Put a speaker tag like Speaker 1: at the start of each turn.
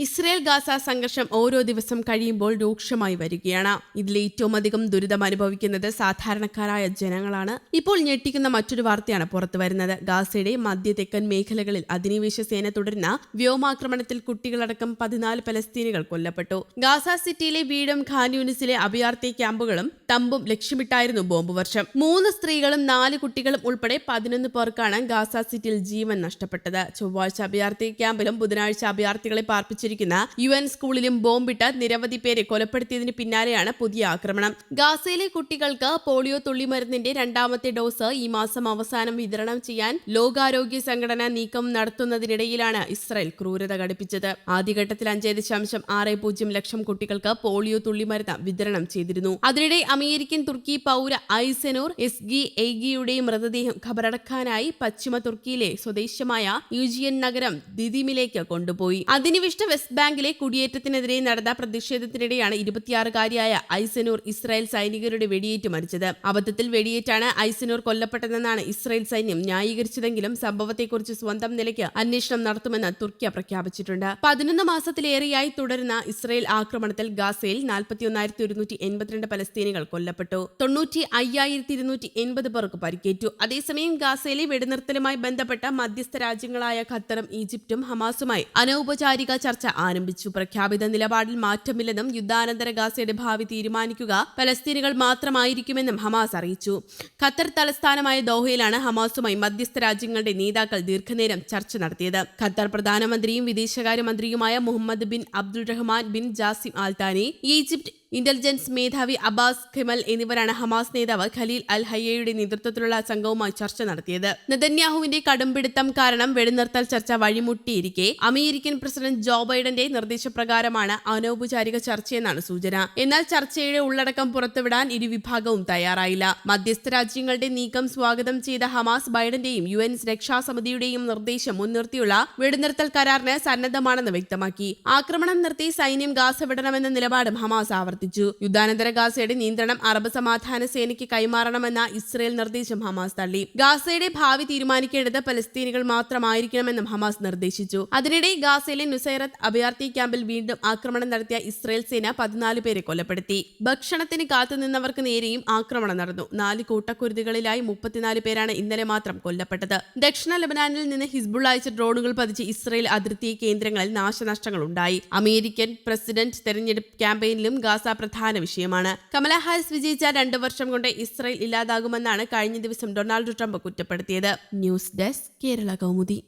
Speaker 1: Israel Gaza സംഘർഷം ഓരോ ദിവസം കഴിയുമ്പോൾ രൂക്ഷമായി വരികയാണ്. ഇതിൽ ഏറ്റവും അധികം ദുരിതം അനുഭവിക്കുന്നത് സാധാരണക്കാരായ ജനങ്ങളാണ്. ഇപ്പോൾ ഞെട്ടിക്കുന്ന മറ്റൊരു വാർത്തയാണ് പുറത്തു വരുന്നത്. ഗാസയുടെ മധ്യ തെക്കൻ മേഖലകളിൽ അധിനിവേശ സേന തുടരുന്ന വ്യോമാക്രമണത്തിൽ കുട്ടികളടക്കം പതിനാല് പലസ്തീനികൾ കൊല്ലപ്പെട്ടു. ഗാസ സിറ്റിയിലെ വീടും ഖാൻ യൂണിസിലെ അഭയാർത്ഥി ക്യാമ്പുകളും തമ്പും ലക്ഷ്യമിട്ടായിരുന്നു ബോംബ് വർഷം. മൂന്ന് സ്ത്രീകളും നാല് കുട്ടികളും ഉൾപ്പെടെ പതിനൊന്ന് പേർക്കാണ് ഗാസ സിറ്റിയിൽ ജീവൻ നഷ്ടപ്പെട്ടത്. ചൊവ്വാഴ്ച അഭയാർത്ഥി ക്യാമ്പിലും ബുധനാഴ്ച അഭയാർത്ഥികളെ പാർപ്പിച്ചിരിക്കുന്ന യു എൻ സ്കൂളിലും ബോംബിട്ട് നിരവധി പേരെ കൊലപ്പെടുത്തിയതിന് പിന്നാലെയാണ് പുതിയ ആക്രമണം. ഗാസയിലെ കുട്ടികൾക്ക് പോളിയോ തുള്ളിമരുന്നിന്റെ രണ്ടാമത്തെ ഡോസ് ഈ മാസം അവസാനം വിതരണം ചെയ്യാൻ ലോകാരോഗ്യ സംഘടന നീക്കം നടത്തുന്നതിനിടയിലാണ് ഇസ്രായേൽ ക്രൂരത ഘടിപ്പിച്ചത്. ആദ്യഘട്ടത്തിൽ അഞ്ച് ദശാംശം ആറ് പൂജ്യം ലക്ഷം കുട്ടികൾക്ക് പോളിയോ തുള്ളിമരുന്ന് വിതരണം ചെയ്തിരുന്നു. അതിനിടെ അമേരിക്കൻ തുർക്കി പൗര ഐസനൂർ എസ് ഗി എയ്ഗിയുടെ മൃതദേഹം ഖബറടക്കാനായി പശ്ചിമ തുർക്കിയിലെ സ്വദേശമായ യുജിയൻ നഗരം ദിദിമിലേക്ക് കൊണ്ടുപോയി. അധിനിവിഷ്ട വെസ്റ്റ് ബാങ്കിലെ കുടിയേറ്റത്തിനെതിരെ നടന്ന പ്രതിഷേധത്തിനിടെയാണ് ഇരുപത്തിയാറുകാരിയായ ഐസനൂർ ഇസ്രായേൽ സൈനികരുടെ വെടിയേറ്റ് മരിച്ചത്. അബദ്ധത്തിൽ വെടിയേറ്റാണ് ഐസനൂർ കൊല്ലപ്പെട്ടതെന്നാണ് ഇസ്രായേൽ സൈന്യം ന്യായീകരിച്ചതെങ്കിലും സംഭവത്തെക്കുറിച്ച് സ്വന്തം നിലയ്ക്ക് അന്വേഷണം നടത്തുമെന്ന് തുർക്കിയ പ്രഖ്യാപിച്ചിട്ടുണ്ട്. പതിനൊന്ന് മാസത്തിലേറെയായി തുടരുന്ന ഇസ്രായേൽ ആക്രമണത്തിൽ ഗാസയിൽ നാൽപ്പത്തിയൊന്നായിരത്തി ഒരുന്നൂറ്റി എൺപത്തിരണ്ട് പലസ്തീനികൾ കൊല്ലപ്പെട്ടു. തൊണ്ണൂറ്റി അയ്യായിരത്തി ഇരുന്നൂറ്റി എൺപത് പേർക്ക് പരിക്കേറ്റു. അതേസമയം ഗാസയിലെ വെടിനിർത്തലുമായി ബന്ധപ്പെട്ട മധ്യസ്ഥ രാജ്യങ്ങളായ ഖത്തറും ഈജിപ്തും ഹമാസുമായി അനൗപചാരിക ചർച്ച ആരംഭിച്ചു. പ്രഖ്യാപിത നിലപാടിൽ മാറ്റമില്ലെന്നും യുദ്ധാനന്തര ഗാസയുടെ ഭാവി തീരുമാനിക്കുക പലസ്തീനുകൾ മാത്രമായിരിക്കുമെന്നും ഹമാസ് അറിയിച്ചു. ഖത്തർ തലസ്ഥാനമായ ദോഹയിലാണ് ഹമാസുമായി മധ്യസ്ഥ രാജ്യങ്ങളുടെ നേതാക്കൾ ദീർഘനേരം ചർച്ച നടത്തിയത്. ഖത്തർ പ്രധാനമന്ത്രിയും വിദേശകാര്യമന്ത്രിയുമായ Mohammed bin Abdul Rahman bin Jassim Al Thani Egypt intelligence മേധാവി അബ്ബാസ് ഖിമൽ എന്നിവരാണ് ഹമാസ് നേതാവ് ഖലീൽ അൽ ഹയ്യയുടെ നേതൃത്വത്തിലുള്ള സംഘവുമായി ചർച്ച നടത്തിയത്. നെതന്യാഹുവിന്റെ കടുംപിടുത്തം കാരണം വെടിനിർത്തൽ ചർച്ച വഴിമുട്ടിയിരിക്കെ അമേരിക്കൻ പ്രസിഡന്റ് ജോ ബൈഡന്റെ നിർദ്ദേശപ്രകാരമാണ് അനൗപചാരിക ചർച്ചയെന്നാണ് സൂചന. എന്നാൽ ചർച്ചയുടെ ഉള്ളടക്കം പുറത്തുവിടാൻ ഇരുവിഭാഗവും തയ്യാറായില്ല. മധ്യസ്ഥ രാജ്യങ്ങളുടെ നീക്കം സ്വാഗതം ചെയ്ത ഹമാസ് ബൈഡന്റെയും യു എൻ രക്ഷാസമിതിയുടെയും നിർദ്ദേശം മുൻനിർത്തിയുള്ള വെടിനിർത്തൽ കരാറിന് സന്നദ്ധമാണെന്ന് വ്യക്തമാക്കി. ആക്രമണം നിർത്തി സൈന്യം ഗാസ വിടണമെന്ന നിലപാടും ഹമാസ് ആവർത്തിച്ചു. യുദ്ധാനന്തര ഗാസയുടെ നിയന്ത്രണം അറബ് സമാധാന സേനയ്ക്ക് കൈമാറണമെന്ന ഇസ്രയേൽ നിർദ്ദേശം ഹമാസ് തള്ളി. ഗാസയുടെ ഭാവി തീരുമാനിക്കേണ്ടത് പലസ്തീനികൾ മാത്രമായിരിക്കണമെന്നും ഹമാസ് നിർദ്ദേശിച്ചു. അതിനിടെ ഗാസയിലെ നുസൈറത്ത് അഭയാർത്ഥി ക്യാമ്പിൽ വീണ്ടും ആക്രമണം നടത്തിയ ഇസ്രയേൽ സേന പതിനാല് പേരെ കൊലപ്പെടുത്തി. ഭക്ഷണത്തിന് കാത്തുനിന്നവർക്ക് നേരെയും ആക്രമണം നടന്നു. നാല് കൂട്ടക്കുരുതികളിലായി മുപ്പത്തിനാല് പേരാണ് ഇന്നലെ മാത്രം കൊല്ലപ്പെട്ടത്. ദക്ഷിണ ലബനാനിൽ നിന്ന് ഹിസ്ബുൾ അയച്ച ഡ്രോണുകൾ പതിച്ച് ഇസ്രയേൽ അതിർത്തി കേന്ദ്രങ്ങളിൽ നാശനഷ്ടങ്ങൾ ഉണ്ടായി അമേരിക്കൻ പ്രസിഡന്റ് തെരഞ്ഞെടുപ്പ് ക്യാമ്പയിനിലും ഗാസ പ്രധാന വിഷയമാണ്. കമല ഹാരിസ് വിജയിച്ച രണ്ടു വർഷം കൊണ്ട് ഇസ്രയേൽ ഇല്ലാതാകുമെന്നാണ് കഴിഞ്ഞ ദിവസം Donald Trump കുറ്റപ്പെടുത്തിയത്. News desk Kerala Kaumudi.